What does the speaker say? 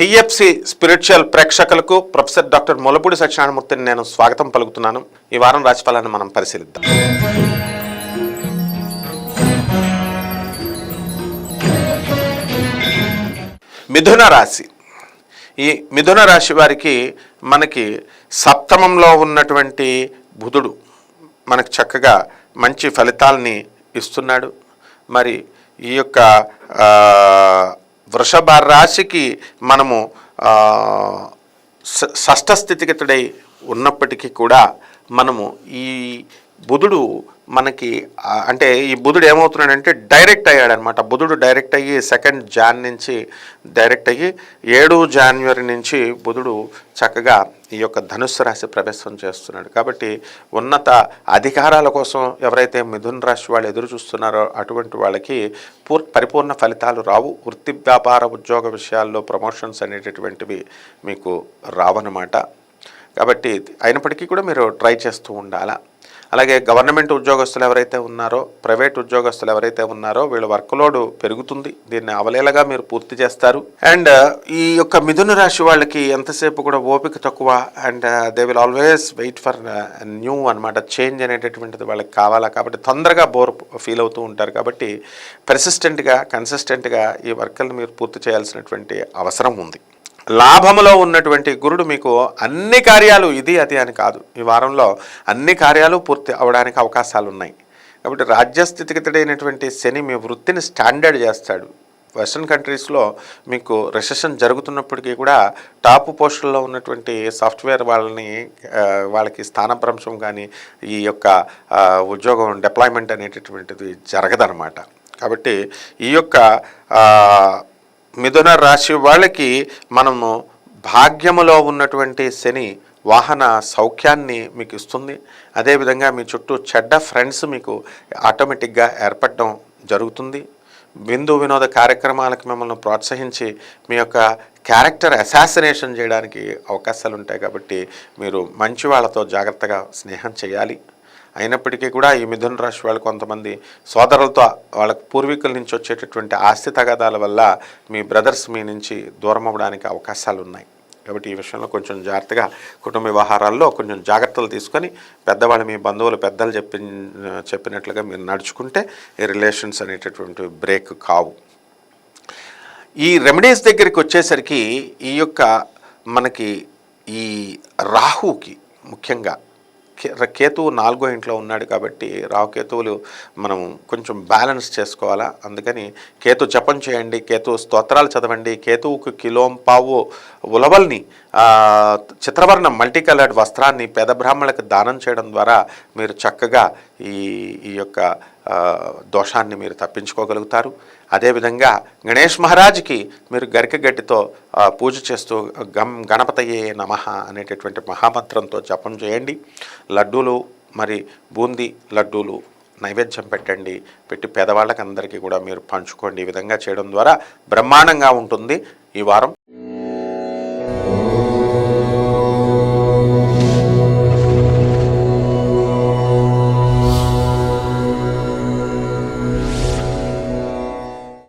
TFC spiritual ప్రేక్షకులకు professor doctor Molapudi సత్యనారాయణమూర్తిని నేను స్వాగతం పలుకుతున్నాను. ఈ వారం రాశిఫలాన్ని మనం పరిశీలిద్దాం. మిథున రాశి. ఈ మిథున రాశి వారికి మనకి సప్తమంలో ఉన్నటువంటి బుధుడు మనకు చక్కగా మంచి ఫలితాలని ఇస్తున్నాడు. మరి ఈ యొక్క వృషభ రాశికి మనము షష్ఠ స్థితిగతుడై ఉన్నప్పటికీ కూడా మనము ఈ బుధుడు మనకి అంటే ఈ బుధుడు ఏమవుతున్నాడంటే డైరెక్ట్ అయ్యాడనమాట. బుధుడు డైరెక్ట్ అయ్యి సెకండ్ జాన్ నుంచి డైరెక్ట్ అయ్యి ఏడు జాన్వరి నుంచి బుధుడు చక్కగా ఈ యొక్క ధనుస్సు రాశి ప్రవేశం చేస్తున్నాడు. కాబట్టి ఉన్నత అధికారాల కోసం ఎవరైతే మిథున రాశి వాళ్ళు ఎదురు చూస్తున్నారో అటువంటి వాళ్ళకి పూర్ పరిపూర్ణ ఫలితాలు రావు. వృత్తి వ్యాపార ఉద్యోగ విషయాల్లో ప్రమోషన్స్ అనేటటువంటివి మీకు రావన్నమాట. కాబట్టి అయినప్పటికీ కూడా మీరు ట్రై చేస్తూ ఉండాలా? అలాగే గవర్నమెంట్ ఉద్యోగస్తులు ఎవరైతే ఉన్నారో ప్రైవేట్ ఉద్యోగస్తులు ఎవరైతే ఉన్నారో వీళ్ళ వర్క్ లోడ్ పెరుగుతుంది. దీన్ని అవలేలగా మీరు పూర్తి చేస్తారు. అండ్ ఈ యొక్క మిథున రాశి వాళ్ళకి ఎంతసేపు కూడా ఓపిక తక్కువ. And they will always wait for new అన్నమాట చేంజ్ అనేటటువంటిది వాళ్ళకి కావాలా. కాబట్టి తొందరగా బోర్ ఫీల్ అవుతూ ఉంటారు. కాబట్టి పెర్సిస్టెంట్గా కన్సిస్టెంట్గా ఈ వర్కల్ని మీరు పూర్తి చేయాల్సినటువంటి అవసరం ఉంది. లాభములో ఉన్నటువంటి గురుడు మీకు అన్ని కార్యాలు ఇది అది అని కాదు. ఈ వారంలో అన్ని కార్యాలు పూర్తి అవడానికి అవకాశాలు ఉన్నాయి కాబట్టి రాజ్యస్థితిగతుడైనటువంటి శని మీ వృత్తిని స్టాండర్డ్ చేస్తాడు. వెస్ట్రన్ కంట్రీస్లో మీకు రిసెషన్ జరుగుతున్నప్పటికీ కూడా టాప్ పోస్టుల్లో ఉన్నటువంటి సాఫ్ట్వేర్ వాళ్ళని వాళ్ళకి స్థానభ్రంశం కానీ ఈ యొక్క ఉద్యోగం డిప్లాయ్మెంట్ అనేటటువంటిది జరగదనమాట కాబట్టి ఈ యొక్క మిథున రాశి వాళ్ళకి మనము భాగ్యములో ఉన్నటువంటి శని వాహన సౌఖ్యాన్ని మీకు ఇస్తుంది. అదేవిధంగా మీ చుట్టూ చెడ్డ ఫ్రెండ్స్ మీకు ఆటోమేటిక్గా ఏర్పడడం జరుగుతుంది. బిందు వినోద కార్యక్రమాలకు మిమ్మల్ని ప్రోత్సహించి మీ యొక్క క్యారెక్టర్ అసాసినేషన్ చేయడానికి అవకాశాలు ఉంటాయి కాబట్టి మీరు మంచి వాళ్ళతో జాగ్రత్తగా స్నేహం చేయాలి. అయినప్పటికీ కూడా ఈ మిథున రాశి వాళ్ళు కొంతమంది సోదరులతో వాళ్ళ పూర్వీకుల నుంచి వచ్చేటటువంటి ఆస్తి తగాదాల వల్ల మీ బ్రదర్స్ మీ నుంచి దూరం అవ్వడానికి అవకాశాలు ఉన్నాయి. కాబట్టి ఈ విషయంలో కొంచెం జాగ్రత్తగా కుటుంబ వ్యవహారాల్లో కొంచెం జాగ్రత్తలు తీసుకొని పెద్దవాళ్ళు మీ బంధువులు పెద్దలు చెప్పి చెప్పినట్లుగా మీరు నడుచుకుంటే ఈ రిలేషన్స్ అనేటటువంటి బ్రేక్ కావు. ఈ రెమెడీస్ దగ్గరికి వచ్చేసరికి ఈ యొక్క మనకి ఈ రాహుకి ముఖ్యంగా కేతువు నాలుగో ఇంట్లో ఉన్నాడు కాబట్టి రాహుకేతువులు మనం కొంచెం బ్యాలెన్స్ చేసుకోవాలా? అందుకని కేతు జపం చేయండి కేతు స్తోత్రాలు చదవండి కేతువుకు కిలోం పావు ఉలవల్ని చిత్రవర్ణ మల్టీ కలర్డ్ వస్త్రాన్ని పేద బ్రాహ్మణులకు దానం చేయడం ద్వారా మీరు చక్కగా ఈ ఈ యొక్క దోషాన్ని మీరు తప్పించుకోగలుగుతారు. అదేవిధంగా గణేష్ మహారాజ్కి మీరు గరిక గడ్డితో పూజ చేస్తూ గం గణపతయే నమః అనేటటువంటి మహామంత్రంతో జపం చేయండి. లడ్డూలు మరి బూందీ లడ్డూలు నైవేద్యం పెట్టండి. పెట్టి పేదవాళ్ళకి అందరికీ కూడా మీరు పంచుకోండి. ఈ విధంగా చేయడం ద్వారా బ్రహ్మాండంగా ఉంటుంది ఈ వారం.